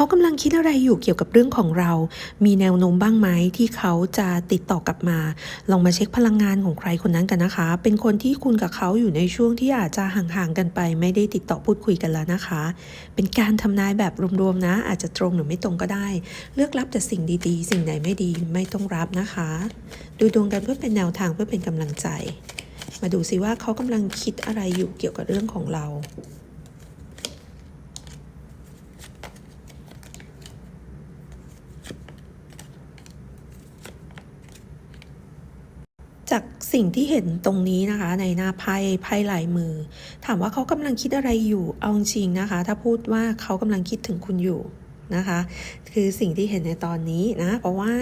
เขากำลังคิดอะไรอยู่เกี่ยวกับเรื่องของเรา มีแนวโน้มบ้างไหมที่เขาจะติดต่อกลับมา ลองมาเช็คพลังงานของใครคนนั้นกันนะคะ เป็นคนที่คุณกับเขาอยู่ในช่วงที่อาจจะห่างๆกันไป ไม่ได้ติดต่อพูดคุยกันแล้วนะคะ เป็นการทำนายแบบรวมๆนะ อาจจะตรงหรือไม่ตรงก็ได้ เลือกรับแต่สิ่งดีๆ สิ่งไหนไม่ดีไม่ต้องรับนะคะ ดูดวงกันเพื่อเป็นแนวทางเพื่อเป็นกำลังใจ มาดูซิว่าเขากำลังคิดอะไรอยู่เกี่ยวกับเรื่องของเรา จากสิ่งที่เห็นตรงนี้นะคะ ในหน้าไพ่ไพ่ลายมือ ถามว่าเขากำลังคิดอะไรอยู่เอาจริงนะคะ ถ้าพูดว่าเขากำลังคิดถึงคุณอยู่นะคะ คือสิ่งที่เห็นในตอนนี้นะ เพราะว่า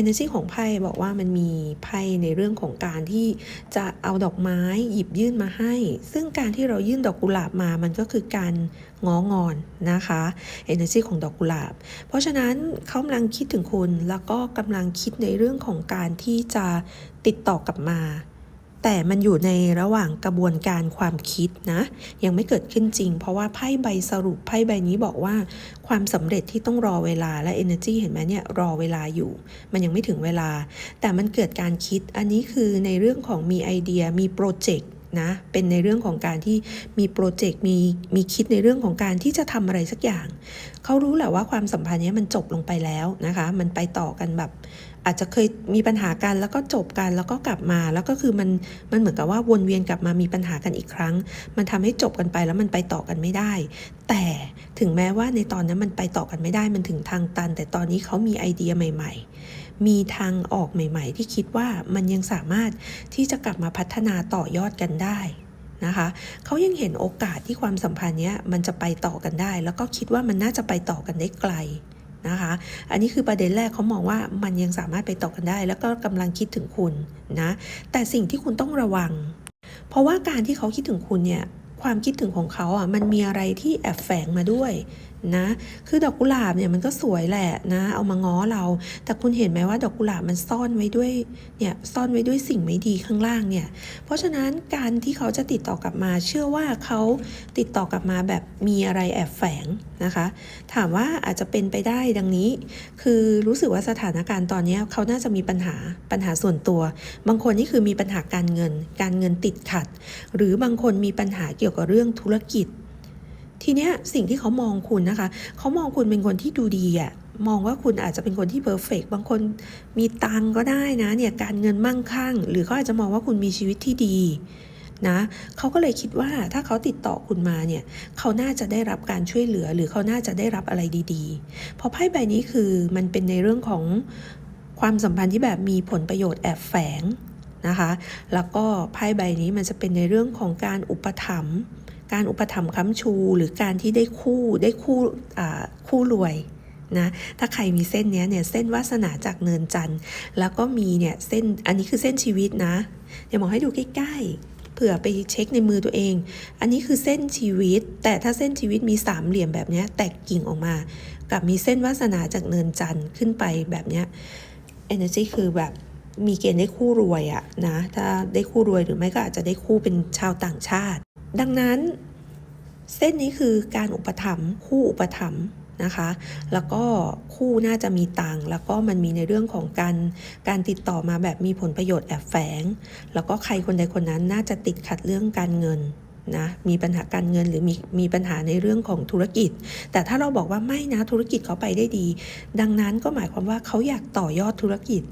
energy ของไพ่บอกว่ามันมีไพ่ในเรื่องของการที่จะเอาดอกไม้หยิบยื่นมาให้ ซึ่งการที่เรายื่นดอกกุหลาบมามันก็คือการง้องอนนะคะ energy ของดอกกุหลาบ เพราะฉะนั้นเขากำลังคิดถึงคุณแล้วก็กำลังคิดในเรื่องของการที่จะติดต่อกลับมา แต่มันอยู่ในระหว่างกระบวนการความคิดนะ ยังไม่เกิดขึ้นจริง เพราะว่าไพ่ใบสรุปไพ่ใบนี้บอกว่า ความสำเร็จที่ต้องรอเวลาและ energy เห็นไหมเนี่ยรอเวลาอยู่ มันยังไม่ถึงเวลา แต่มันเกิดการคิดอันนี้คือในเรื่องของมีไอเดียมีโปรเจกต์นะเป็นในเรื่องของการที่มีโปรเจกต์มีมีคิดในเรื่องของการที่จะทำอะไรสักอย่าง เขารู้แหละว่าความสัมพันธ์นี้มันจบลงไปแล้วนะคะ มันไปต่อกันแบบ อาจจะเคยมีปัญหากันแล้วก็จบกันแล้วก็กลับมา แล้วก็คือมันมันเหมือนกับว่าวนเวียนกลับมามีปัญหากันอีกครั้ง มันทำให้จบกันไปแล้วมันไปต่อกันไม่ได้ แต่ถึงแม้ว่าในตอนนั้นมันไปต่อกันไม่ได้มันถึงทางตัน แต่ตอนนี้เขามีไอเดียใหม่ ๆ มีทางออกใหม่ ๆ ที่คิดว่ามันยังสามารถที่จะกลับมาพัฒนาต่อยอดกันได้นะคะเขายังเห็นโอกาสที่ความสัมพันธ์เนี้ยมันจะไปต่อกันได้ แล้วก็คิดว่ามันน่าจะไปต่อกันได้ไกล นะคะ อันนี้คือประเด็นแรกเขามองว่ามันยังสามารถไปต่อกันได้ แล้วก็กำลังคิดถึงคุณนะ แต่สิ่งที่คุณต้องระวัง เพราะว่าการที่เขาคิดถึงคุณเนี่ยความคิดถึงของเขาอะมันมีอะไรที่แอบแฝงมาด้วย นะ คือดอกกุหลาบเนี่ยมันก็สวยแหละนะ เอามาง้อเรา แต่คุณเห็นไหมว่าดอกกุหลาบมันซ่อนไว้ด้วย เนี่ยซ่อนไว้ด้วยสิ่งไม่ดีข้างล่างเนี่ย เพราะฉะนั้นการที่เขาจะติดต่อกลับมา เชื่อว่าเขาติดต่อกลับมาแบบมีอะไรแอบแฝงนะคะ ถามว่าอาจจะเป็นไปได้ดังนี้ คือรู้สึกว่าสถานการณ์ตอนนี้เขาน่าจะมีปัญหาปัญหาส่วนตัว บางคนนี่คือมีปัญหาการเงิน การเงินติดขัด หรือบางคนมีปัญหาเกี่ยวกับเรื่องธุรกิจ ทีเนี้ยสิ่งที่เขามองคุณนะคะ เขามองคุณเป็นคนที่ดูดีอะมองว่าคุณอาจจะเป็นคนที่เพอร์เฟกบางคนมีตังก็ได้นะเนี่ยการเงินมั่งคั่ง หรือเขาอาจจะมองว่าคุณมีชีวิตที่ดีนะเขาก็เลยคิดว่าถ้าเขาติดต่อคุณมาเนี่ยเขาน่าจะได้รับการช่วยเหลือ หรือเขาน่าจะได้รับอะไรดีๆ เพราะไพ่ใบนี้คือมันเป็นในเรื่องของความสัมพันธ์ที่แบบมีผลประโยชน์แอบแฝงนะคะ แล้วก็ไพ่ใบนี้มันจะเป็นในเรื่องของการอุปถัมภ์ การอุปถัมภ์ค้ำชูหรือการที่ได้คู่ได้คู่คู่รวยนะถ้าใครมีเส้นนี้เนี่ยเส้นวาสนาจากเนินจันทร์แล้วก็มีเนี่ยเส้นอันนี้คือเส้นชีวิตนะเดี๋ยวมองให้ดูใกล้ๆเผื่อไปเช็คในมือตัวเอง อันนี้คือเส้นชีวิต แต่ถ้าเส้นชีวิตมีสามเหลี่ยมแบบนี้แตกกิ่งออกมา กับมีเส้นวาสนาจากเนินจันทร์ขึ้นไปแบบนี้ energy คือแบบ มีเกณฑ์ได้คู่รวยอะนะถ้าได้คู่รวยหรือไม่ก็อาจจะได้คู่เป็นชาวต่างชาติ ดังนั้น เส้นนี้คือการอุปถัมภ์คู่อุปถัมภ์นะคะ แล้วก็คู่น่าจะมีตังค์แล้วก็มันมีในเรื่องของการการติดต่อมาแบบมีผลประโยชน์แอบแฝง แล้วก็ใครคนใดคนนั้นน่าจะติดขัดเรื่องการเงินนะมีปัญหาการเงินหรือมีมีปัญหาในเรื่องของธุรกิจ แต่ถ้าเราบอกว่าไม่นะธุรกิจเขาไปได้ดี ดังนั้นก็หมายความว่าเขาอยากต่อยอดธุรกิจ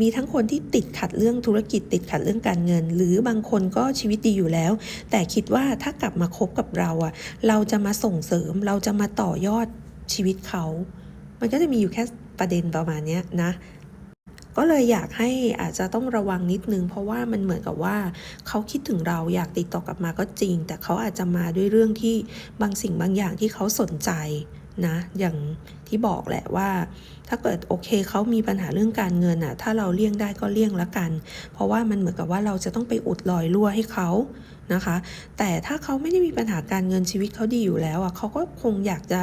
มีทั้งคนที่ติดขัดเรื่องธุรกิจติดขัดเรื่องการเงิน หรือบางคนก็ชีวิตดีอยู่แล้ว แต่คิดว่าถ้ากลับมาคบกับเราอะเราจะมาส่งเสริม เราจะมาต่อยอดชีวิตเขา มันก็จะมีอยู่แค่ประเด็นประมาณนี้นะก็เลยอยากให้อาจจะต้องระวังนิดนึง เพราะว่ามันเหมือนกับว่าเขาคิดถึงเราอยากติดต่อกลับมาก็จริง แต่เขาอาจจะมาด้วยเรื่องที่บางสิ่งบางอย่างที่เขาสนใจ นะ อย่างที่บอกแหละว่า ถ้าเกิดโอเคเขามีปัญหาเรื่องการเงินอะถ้าเราเลี่ยงได้ก็เลี่ยงละกัน เพราะว่ามันเหมือนกับว่าเราจะต้องไปอุดรอยรั่วให้เขานะคะ แต่ถ้าเขาไม่ได้มีปัญหาการเงินชีวิตเขาดีอยู่แล้วอะเขาก็คงอยากจะ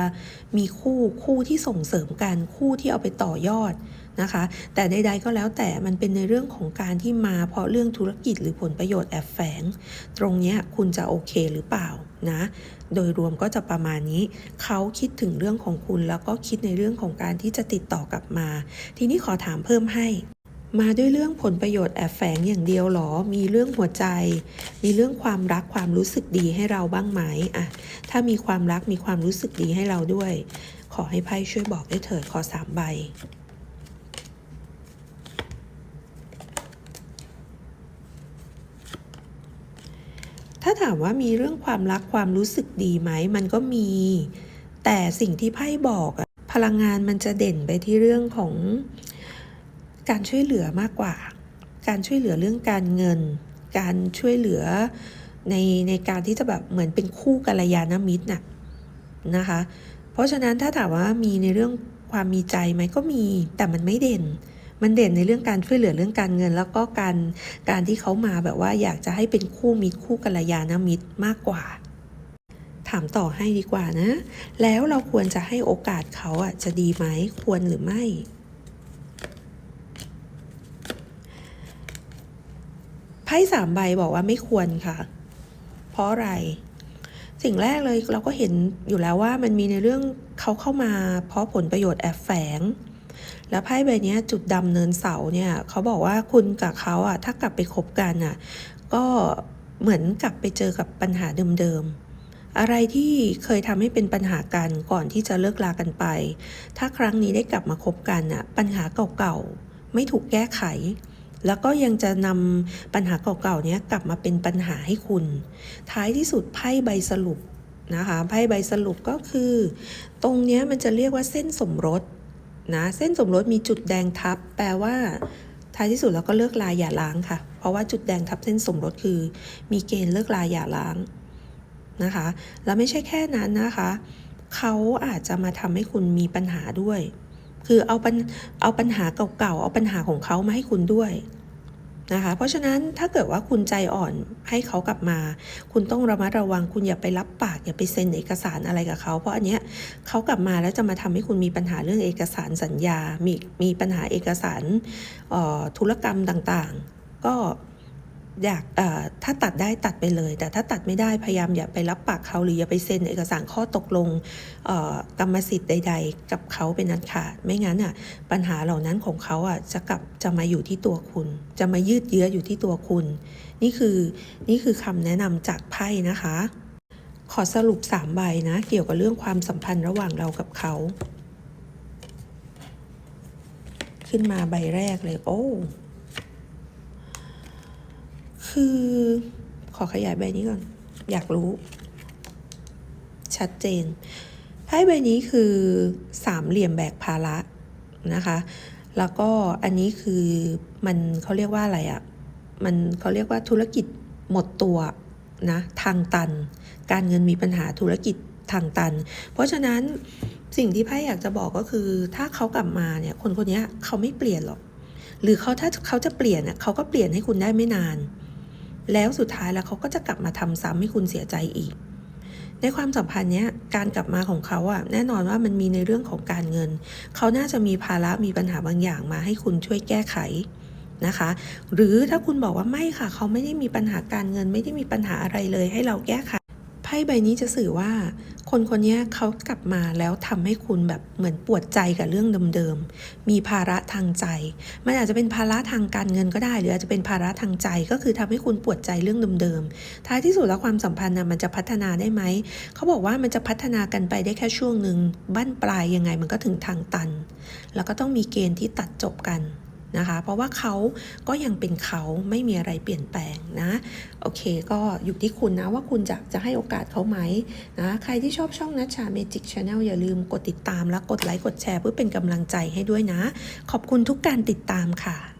มีคู่คู่ที่ส่งเสริมกันคู่ที่เอาไปต่อยอด นะคะ แต่ใดๆก็แล้วแต่มันเป็นในเรื่องของการที่มาเพราะเรื่องธุรกิจหรือผลประโยชน์แอบแฝง ตรงเนี้ยคุณจะโอเคหรือเปล่านะ โดยรวมก็จะประมาณนี้ เขาคิดถึงเรื่องของคุณแล้วก็คิดในเรื่องของการที่จะติดต่อกลับมา ทีนี้ขอถามเพิ่มให้มาด้วยเรื่องผลประโยชน์แอบแฝงอย่างเดียวหรอ มีเรื่องหัวใจ มีเรื่องความรักความรู้สึกดีให้เราบ้างไหมอะถ้ามีความรักมีความรู้สึกดีให้เราด้วย ขอให้ไพ่ช่วยบอกได้เถิดขอสามใบ ถามว่ามีเรื่องความรักความรู้สึกดีไหม มันก็มี แต่สิ่งที่ไพ่บอกอะพลังงานมันจะเด่นไปที่เรื่องของการช่วยเหลือมากกว่า การช่วยเหลือเรื่องการเงิน การช่วยเหลือในในการที่จะแบบเหมือนเป็นคู่กัลยาณมิตรน่ะนะคะ เพราะฉะนั้นถ้าถามว่ามีในเรื่องความมีใจไหมก็มี แต่มันไม่เด่น มันเด่นในเรื่องการช่วยเหลือเรื่องการเงิน แล้วก็การการที่เขามาแบบว่าอยากจะให้เป็นคู่มิตรคู่กัลยาณมิตรมากกว่า ถามต่อให้ดีกว่านะ แล้วเราควรจะให้โอกาสเขาอะจะดีไหมควรหรือไม่ไพ่สามใบบอกว่าไม่ควรค่ะ เพราะอะไรสิ่งแรกเลยเราก็เห็นอยู่แล้วว่ามันมีในเรื่องเขาเข้ามาเพราะผลประโยชน์แอบแฝง แล้วไพ่ใบนี้จุดดำเนินเสาเนี่ยเขาบอกว่าคุณกับเขาอะถ้ากลับไปคบกันอะก็เหมือนกลับไปเจอกับปัญหาเดิมๆ อะไรที่เคยทำให้เป็นปัญหากันก่อนที่จะเลิกลากันไป ถ้าครั้งนี้ได้กลับมาคบกันอะปัญหาเก่าๆ ไม่ถูกแก้ไข แล้วก็ยังจะนำปัญหาเก่าๆนี้กลับมาเป็นปัญหาให้คุณ ท้ายที่สุดไพ่ใบสรุปนะคะไพ่ใบสรุปก็คือ ตรงนี้มันจะเรียกว่าเส้นสมรส นะเส้นสมรสมีจุดแดงทับ แปลว่า ท้ายที่สุดเราก็เลิกลาอย่าล้างค่ะ เพราะว่าจุดแดงทับเส้นสมรสคือ มีเกณฑ์เลิกลาอย่าล้างนะคะ แล้วไม่ใช่แค่นั้นนะคะ เขาอาจจะมาทำให้คุณมีปัญหาด้วย คือเอาปัญเอาปัญหาเก่าๆเอาปัญหาของเขามาให้คุณด้วย นะคะ เพราะฉะนั้นถ้าเกิดว่าคุณใจอ่อนให้เขากลับมา คุณต้องระมัดระวังคุณอย่าไปรับปาก อย่าไปเซ็นเอกสารอะไรกับเขา เพราะอันเนี้ยเขากลับมาแล้วจะมาทำให้คุณมีปัญหาเรื่องเอกสารสัญญา มีมีปัญหาเอกสารออธุรกรรมต่างๆ ก็ อยากถ้าตัดได้ตัดไปเลย แต่ถ้าตัดไม่ได้พยายามอย่าไปรับปากเขาหรืออย่าไปเซ็นเอกสารข้อตกลงกรรมสิทธิ์ใด ๆ กับเขาเป็นนันขาด ไม่งั้นอะปัญหาเหล่านั้นของเขาอะจะกลับจะมาอยู่ที่ตัวคุณ จะมายืดเยื้ออยู่ที่ตัวคุณ นี่คือนี่คือคำแนะนำจากไพ่นะคะ ขอสรุปสามใบนะเกี่ยวกับเรื่องความสัมพันธ์ระหว่างเรากับเขา ขึ้นมาใบแรกเลยโอ้ คือ ขอขยายใบนี้ก่อน อยากรู้ ชัดเจนไพ่ใบนี้คือสามเหลี่ยมแบกภาระนะคะ แล้วก็อันนี้คือมันเขาเรียกว่าอะไรอะ่ะ มันเขาเรียกว่าธุรกิจหมดตัวนะทางตัน การเงินมีปัญหาธุรกิจทางตัน เพราะฉะนั้นสิ่งที่ไพ่อยากจะบอกก็คือ ถ้าเขากลับมาเนี่ยคนคนนี้เขาไม่เปลี่ยนหรอก หรือเขาถ้าเขาจะเปลี่ยนอะเขาก็เปลี่ยนให้คุณได้ไม่นาน แล้วสุดท้ายแล้วเขาก็จะกลับมาทำซ้ำให้คุณเสียใจอีก ในความสัมพันธ์เนี้ยการกลับมาของเขาอะแน่นอนว่ามันมีในเรื่องของการเงิน เขาน่าจะมีภาระมีปัญหาบางอย่างมาให้คุณช่วยแก้ไขนะคะ หรือถ้าคุณบอกว่าไม่ค่ะ เขาไม่ได้มีปัญหาการเงิน ไม่ได้มีปัญหาอะไรเลยให้เราแก้ไข พ่ใบนี้จะสื่อว่า คนคนนี้เขากลับมาแล้วทำให้คุณแบบเหมือนปวดใจกับเรื่องเดิมๆ มีภาระทางใจ มันอาจจะเป็นภาระทางการเงินก็ได้ หรืออาจจะเป็นภาระทางใจก็คือทำให้คุณปวดใจเรื่องเดิมๆ ท้ายที่สุดแล้วความสัมพันธ์นะมันจะพัฒนาได้ไหม เขาบอกว่ามันจะพัฒนากันไปได้แค่ช่วงหนึ่งบั้นปลายยังไงมันก็ถึงทางตัน แล้วก็ต้องมีเกณฑ์ที่ตัดจบกัน นะคะ เพราะว่าเขาก็ยังเป็นเขาไม่มีอะไรเปลี่ยนแปลงนะ โอเค ก็อยู่ที่คุณนะว่าคุณจะจะให้โอกาสเขาไหมนะใครที่ชอบช่องนัชชาเมจิกชาแนลอย่าลืมกดติดตามและกดไลค์กดแชร์เพื่อเป็นกำลังใจให้ด้วยนะ ขอบคุณทุกการติดตามค่ะ